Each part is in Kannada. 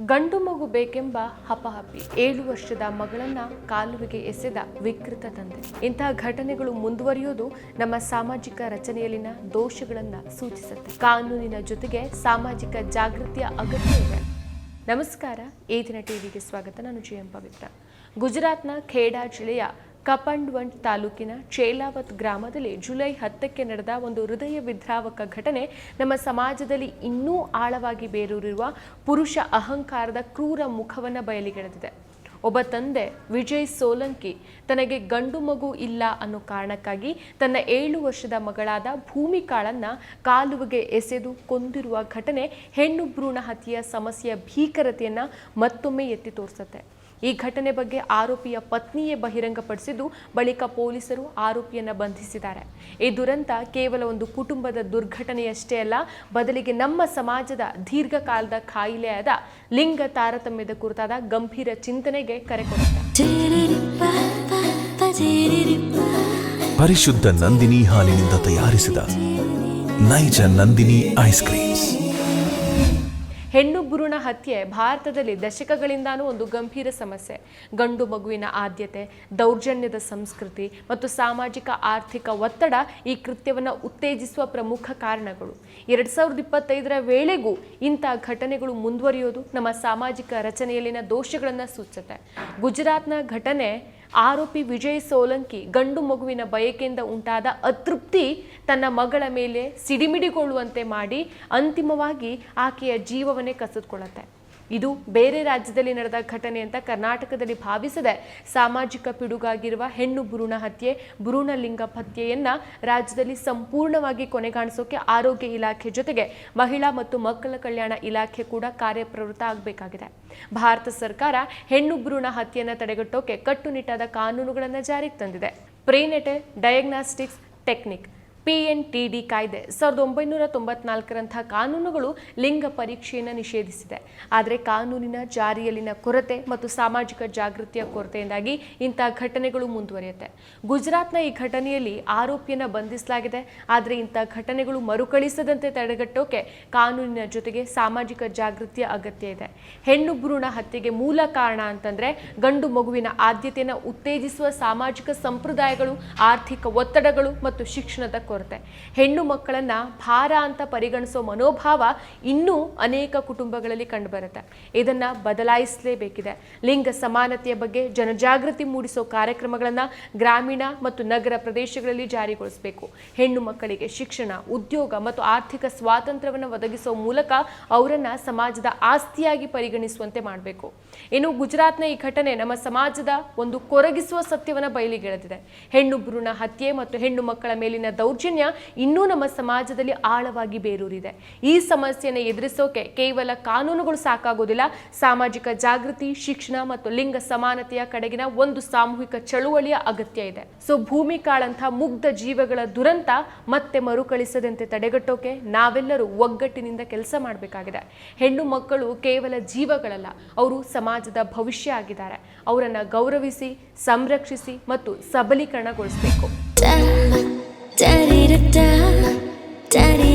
ಗಂಡು ಮಗು ಬೇಕೆಂಬ ಹಪಹಪಿ ಏಳು ವರ್ಷದ ಮಗಳನ್ನ ಕಾಲುವೆಗೆ ಎಸೆದ ವಿಕೃತ ತಂದೆ. ಇಂತಹ ಘಟನೆಗಳು ಮುಂದುವರಿಯೋದು ನಮ್ಮ ಸಾಮಾಜಿಕ ರಚನೆಯಲ್ಲಿನ ದೋಷಗಳನ್ನ ಸೂಚಿಸುತ್ತೆ. ಕಾನೂನಿನ ಜೊತೆಗೆ ಸಾಮಾಜಿಕ ಜಾಗೃತಿಯ ಅಗತ್ಯ ಇದೆ. ನಮಸ್ಕಾರ, ಈ ದಿನ ಟಿವಿಗೆ ಸ್ವಾಗತ. ನಾನು ಜಿ ಎಂ ಪವಿತ್ರ. ಗುಜರಾತ್ನ ಖೇಡಾ ಜಿಲ್ಲೆಯ ಕಪಂಡ್ವಂಟ್ ತಾಲೂಕಿನ ಚೇಲಾವತ್ ಗ್ರಾಮದಲ್ಲಿ ಜುಲೈ ಹತ್ತಕ್ಕೆ ನಡೆದ ಒಂದು ಹೃದಯ ವಿದ್ರಾವಕ ಘಟನೆ ನಮ್ಮ ಸಮಾಜದಲ್ಲಿ ಇನ್ನೂ ಆಳವಾಗಿ ಬೇರೂರಿರುವ ಪುರುಷ ಅಹಂಕಾರದ ಕ್ರೂರ ಮುಖವನ್ನು ಬಯಲಿಗೆಳೆದಿದೆ. ಒಬ್ಬ ತಂದೆ ವಿಜಯ್ ಸೋಲಂಕಿ ತನಗೆ ಗಂಡು ಮಗು ಇಲ್ಲ ಅನ್ನೋ ಕಾರಣಕ್ಕಾಗಿ ತನ್ನ ಏಳು ವರ್ಷದ ಮಗಳಾದ ಭೂಮಿಕಾಳನ್ನ ಕಾಲುವೆಗೆ ಎಸೆದು ಕೊಂದಿರುವ ಘಟನೆ ಹೆಣ್ಣು ಭ್ರೂಣ ಹತ್ಯೆಯ ಸಮಸ್ಯೆಯ ಭೀಕರತೆಯನ್ನು ಮತ್ತೊಮ್ಮೆ ಎತ್ತಿ ತೋರಿಸುತ್ತೆ. ಈ ಘಟನೆ ಬಗ್ಗೆ ಆರೋಪಿಯ ಪತ್ನಿಯೇ ಬಹಿರಂಗಪಡಿಸಿದ್ದು, ಬಳಿಕ ಪೊಲೀಸರು ಆರೋಪಿಯನ್ನು ಬಂಧಿಸಿದ್ದಾರೆ. ಈ ದುರಂತ ಕೇವಲ ಒಂದು ಕುಟುಂಬದ ದುರ್ಘಟನೆಯಷ್ಟೇ ಅಲ್ಲ, ಬದಲಿಗೆ ನಮ್ಮ ಸಮಾಜದ ದೀರ್ಘಕಾಲದ ಕಾಯಿಲೆಯಾದ ಲಿಂಗ ತಾರತಮ್ಯದ ಕುರಿತಾದ ಗಂಭೀರ ಚಿಂತನೆಗೆ ಕರೆ ಪರಿಶುದ್ಧ ನಂದಿನಿ ಹಾಲಿನಿಂದ ತಯಾರಿಸಿದ ನೈಜ ನಂದಿನಿ ಐಸ್ ಕ್ರೀಮ್ಸ್. ಹತ್ಯೆ ಭಾರತದಲ್ಲಿ ದಶಕಗಳಿಂದಾನೂ ಒಂದು ಗಂಭೀರ ಸಮಸ್ಯೆ. ಗಂಡು ಮಗುವಿನ ಆದ್ಯತೆ, ದೌರ್ಜನ್ಯದ ಸಂಸ್ಕೃತಿ ಮತ್ತು ಸಾಮಾಜಿಕ ಆರ್ಥಿಕ ಒತ್ತಡ ಈ ಕೃತ್ಯವನ್ನು ಉತ್ತೇಜಿಸುವ ಪ್ರಮುಖ ಕಾರಣಗಳು. ಎರಡು ಸಾವಿರದ ಇಪ್ಪತ್ತೈದರ ವೇಳೆಗೂ ಇಂಥ ಘಟನೆಗಳು ಮುಂದುವರಿಯೋದು ನಮ್ಮ ಸಾಮಾಜಿಕ ರಚನೆಯಲ್ಲಿನ ದೋಷಗಳನ್ನು ಸೂಚಿಸುತ್ತೆ ಗುಜರಾತ್ನ ಘಟನೆ ಆರೋಪಿ ವಿಜಯ್ ಸೋಲಂಕಿ ಗಂಡು ಮಗುವಿನ ಬಯಕೆಯಿಂದ ಉಂಟಾದ ಅತೃಪ್ತಿ ತನ್ನ ಮಗಳ ಮೇಲೆ ಸಿಡಿಮಿಡಿಗೊಳ್ಳುವಂತೆ ಮಾಡಿ ಅಂತಿಮವಾಗಿ ಆಕೆಯ ಜೀವವನ್ನೇ ಕಸಿದುಕೊಳ್ಳುತ್ತೆ. ಇದು ಬೇರೆ ರಾಜ್ಯದಲ್ಲಿ ನಡೆದ ಘಟನೆ ಅಂತ ಕರ್ನಾಟಕದಲ್ಲಿ ಭಾವಿಸದೆ ಸಾಮಾಜಿಕ ಪಿಡುಗಾಗಿರುವ ಹೆಣ್ಣು ಭ್ರೂಣ ಹತ್ಯೆ, ಭ್ರೂಣ ಲಿಂಗ ಹತ್ಯೆಯನ್ನ ರಾಜ್ಯದಲ್ಲಿ ಸಂಪೂರ್ಣವಾಗಿ ಕೊನೆಗಾಣಿಸೋಕೆ ಆರೋಗ್ಯ ಇಲಾಖೆ ಜೊತೆಗೆ ಮಹಿಳಾ ಮತ್ತು ಮಕ್ಕಳ ಕಲ್ಯಾಣ ಇಲಾಖೆ ಕೂಡ ಕಾರ್ಯಪ್ರವೃತ್ತ ಆಗಬೇಕಾಗಿದೆ. ಭಾರತ ಸರ್ಕಾರ ಹೆಣ್ಣು ಭ್ರೂಣ ಹತ್ಯೆಯನ್ನು ತಡೆಗಟ್ಟೋಕೆ ಕಟ್ಟುನಿಟ್ಟಾದ ಕಾನೂನುಗಳನ್ನು ಜಾರಿಗೆ ತಂದಿದೆ. Prenatal diagnostics technique P N T D ಕಾಯ್ದೆ ಸಾವಿರದ ಒಂಬೈನೂರ ತೊಂಬತ್ನಾಲ್ಕರಂತಹ ಕಾನೂನುಗಳು ಲಿಂಗ ಪರೀಕ್ಷೆಯನ್ನು ನಿಷೇಧಿಸಿದೆ. ಆದರೆ ಕಾನೂನಿನ ಜಾರಿಯಲ್ಲಿನ ಕೊರತೆ ಮತ್ತು ಸಾಮಾಜಿಕ ಜಾಗೃತಿಯ ಕೊರತೆಯಿಂದಾಗಿ ಇಂಥ ಘಟನೆಗಳು ಮುಂದುವರಿಯುತ್ತೆ. ಗುಜರಾತ್ನ ಈ ಘಟನೆಯಲ್ಲಿ ಆರೋಪಿಯನ್ನು ಬಂಧಿಸಲಾಗಿದೆ. ಆದರೆ ಇಂಥ ಘಟನೆಗಳು ಮರುಕಳಿಸದಂತೆ ತಡೆಗಟ್ಟೋಕೆ ಕಾನೂನಿನ ಜೊತೆಗೆ ಸಾಮಾಜಿಕ ಜಾಗೃತಿಯ ಅಗತ್ಯ ಇದೆ. ಹೆಣ್ಣು ಭ್ರೂಣ ಹತ್ಯೆಗೆ ಮೂಲ ಕಾರಣ ಅಂತಂದ್ರೆ ಗಂಡು ಮಗುವಿನ ಆದ್ಯತೆಯನ್ನು ಉತ್ತೇಜಿಸುವ ಸಾಮಾಜಿಕ ಸಂಪ್ರದಾಯಗಳು, ಆರ್ಥಿಕ ಒತ್ತಡಗಳು ಮತ್ತು ಶಿಕ್ಷಣದ ಹೆಣ್ಣು ಮಕ್ಕಳನ್ನ ಭಾರ ಅಂತ ಪರಿಗಣಿಸೋ ಮನೋಭಾವ ಇನ್ನೂ ಅನೇಕ ಕುಟುಂಬಗಳಲ್ಲಿ ಕಂಡುಬರುತ್ತೆ. ಇದನ್ನ ಬದಲಾಯಿಸಲೇಬೇಕಿದೆ. ಲಿಂಗ ಸಮಾನತೆಯ ಬಗ್ಗೆ ಜನಜಾಗೃತಿ ಮೂಡಿಸೋ ಕಾರ್ಯಕ್ರಮಗಳನ್ನ ಗ್ರಾಮೀಣ ಮತ್ತು ನಗರ ಪ್ರದೇಶಗಳಲ್ಲಿ ಜಾರಿಗೊಳಿಸಬೇಕು. ಹೆಣ್ಣು ಮಕ್ಕಳಿಗೆ ಶಿಕ್ಷಣ, ಉದ್ಯೋಗ ಮತ್ತು ಆರ್ಥಿಕ ಸ್ವಾತಂತ್ರ್ಯವನ್ನು ಒದಗಿಸೋ ಮೂಲಕ ಅವರನ್ನ ಸಮಾಜದ ಆಸ್ತಿಯಾಗಿ ಪರಿಗಣಿಸುವಂತೆ ಮಾಡಬೇಕು. ಇನ್ನು ಗುಜರಾತ್ನ ಈ ಘಟನೆ ನಮ್ಮ ಸಮಾಜದ ಒಂದು ಕೊರಗಿಸುವ ಸತ್ಯವನ್ನು ಬಯಲಿಗೆಳೆದಿದೆ. ಹೆಣ್ಣು ಭ್ರೂಣ ಹತ್ಯೆ ಮತ್ತು ಹೆಣ್ಣು ಮಕ್ಕಳ ಮೇಲಿನ ದೌರ್ಜನ್ಯ ಇನ್ನೂ ನಮ್ಮ ಸಮಾಜದಲ್ಲಿ ಆಳವಾಗಿ ಬೇರೂರಿದೆ. ಈ ಸಮಸ್ಯೆಯನ್ನು ಎದುರಿಸೋಕೆ ಕೇವಲ ಕಾನೂನುಗಳು ಸಾಕಾಗೋದಿಲ್ಲ. ಸಾಮಾಜಿಕ ಜಾಗೃತಿ, ಶಿಕ್ಷಣ ಮತ್ತು ಲಿಂಗ ಸಮಾನತೆಯ ಕಡೆಗಿನ ಒಂದು ಸಾಮೂಹಿಕ ಚಳುವಳಿಯ ಅಗತ್ಯ ಇದೆ. ಸೊ, ಭೂಮಿ ಕಾಳಂಥ ಮುಗ್ಧ ಜೀವಗಳ ದುರಂತ ಮತ್ತೆ ಮರುಕಳಿಸದಂತೆ ತಡೆಗಟ್ಟೋಕೆ ನಾವೆಲ್ಲರೂ ಒಗ್ಗಟ್ಟಿನಿಂದ ಕೆಲಸ ಮಾಡಬೇಕಾಗಿದೆ. ಹೆಣ್ಣು ಮಕ್ಕಳು ಕೇವಲ ಜೀವಗಳಲ್ಲ, ಅವರು ಸಮಾಜದ ಭವಿಷ್ಯ ಆಗಿದ್ದಾರೆ. ಅವರನ್ನು ಗೌರವಿಸಿ, ಸಂರಕ್ಷಿಸಿ ಮತ್ತು ಸಬಲೀಕರಣಗೊಳಿಸಬೇಕು.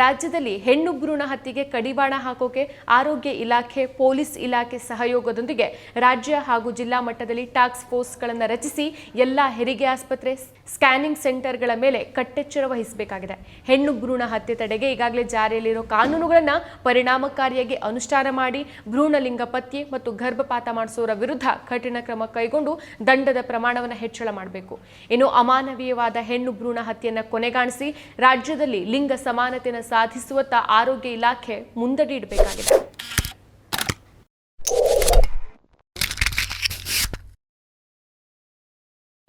ರಾಜ್ಯದಲ್ಲಿ ಹೆಣ್ಣು ಭ್ರೂಣ ಹತ್ಯೆಗೆ ಕಡಿವಾಣ ಹಾಕೋಕೆ ಆರೋಗ್ಯ ಇಲಾಖೆ, ಪೊಲೀಸ್ ಇಲಾಖೆ ಸಹಯೋಗದೊಂದಿಗೆ ರಾಜ್ಯ ಹಾಗೂ ಜಿಲ್ಲಾ ಮಟ್ಟದಲ್ಲಿ ಟಾಸ್ಕ್ ಫೋರ್ಸ್ಗಳನ್ನು ರಚಿಸಿ ಎಲ್ಲ ಹೆರಿಗೆ ಆಸ್ಪತ್ರೆ ಸ್ಕ್ಯಾನಿಂಗ್ ಸೆಂಟರ್ಗಳ ಮೇಲೆ ಕಟ್ಟೆಚ್ಚರ ವಹಿಸಬೇಕಾಗಿದೆ. ಹೆಣ್ಣು ಭ್ರೂಣ ಹತ್ಯೆ ತಡೆಗೆ ಈಗಾಗಲೇ ಜಾರಿಯಲ್ಲಿರೋ ಕಾನೂನುಗಳನ್ನು ಪರಿಣಾಮಕಾರಿಯಾಗಿ ಅನುಷ್ಠಾನ ಮಾಡಿ ಭ್ರೂಣಲಿಂಗ ಪತ್ಯೆ ಮತ್ತು ಗರ್ಭಪಾತ ಮಾಡಿಸೋರ ವಿರುದ್ಧ ಕಠಿಣ ಕ್ರಮ ಕೈಗೊಂಡು ದಂಡದ ಪ್ರಮಾಣವನ್ನು ಹೆಚ್ಚಳ ಮಾಡಬೇಕು. ಇನ್ನು ಅಮಾನವೀಯವಾದ ಹೆಣ್ಣು ಭ್ರೂಣ ಹತ್ಯೆಯನ್ನು ಕೊನೆಗಾಣಿಸಿ ರಾಜ್ಯದಲ್ಲಿ ಲಿಂಗ ಸಮಾನತೆಯನ್ನು ಸಾಧಿಸುವತ್ತ ಆರೋಗ್ಯ ಇಲಾಖೆ ಮುಂದಡಿ ಇಡಬೇಕಾಗಿದೆ.